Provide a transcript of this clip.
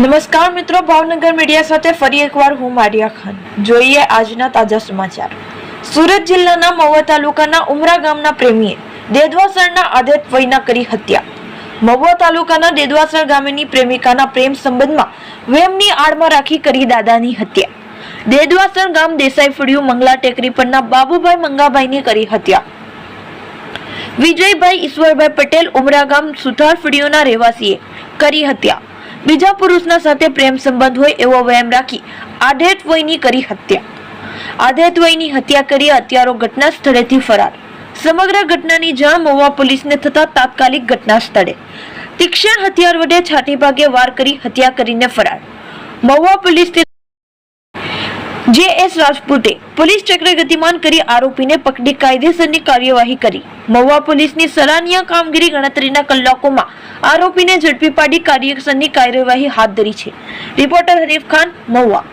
નમસ્કાર મિત્રો, ભાવનગર મીડિયા સાથે ફરી એકવાર હું મારિયા ખાન. જોઈએ આજના તાજા સમાચાર. સુરત જિલ્લાના મહુવા તાલુકાના ઉમરા ગામના પ્રેમીએ દેદવાસણના આદેત વયના કરી હત્યા. મહુવા તાલુકાના દેદવાસણ ગામેની પ્રેમિકાના પ્રેમ સંબંધમાં વેમની આડમાં રાખી કરી દાદાની હત્યા. દેદવાસણ ગામ દેસાઈ ફળિયું મંગલા ટેકરી પરના બાબુભાઈ મંગાભાઈની કરી હત્યા. વિજયભાઈ ઈશ્વરભાઈ પટેલ ઉમરા ગામ સુથાર ફળિયોના રહેવાસીએ કરી હત્યા. બીજા પુરુષના સાથે પ્રેમ સંબંધ હોય એવો વહેમ રાખી આધેત વયની કરી હત્યા. આધેત વયની હત્યા કરી હત્યારો ઘટના સ્થળેથી ફરાર. સમગ્ર ઘટનાની જાણ મહુવા પોલીસને થતા તાત્કાલિક ઘટના સ્થળે. તીક્ષ્ણ હથિયાર વડે છાતી ભાગે વાર કરી હત્યા કરીને ફરાર. મહુવા પોલીસ એસ રાજપૂતે પોલીસ ચક્ર ગતિમાન કરી આરોપીને પકડી કાયદેસરની કાર્યવાહી કરી. મહુવા પોલીસની સરાહનીય કામગીરી ગણતરીના કલાકોમાં આરોપીને ઝડપી પાડી કાર્યક્ષરની કાર્યવાહી હાથ ધરી છે. રિપોર્ટર હરીફ ખાન, મહુવા.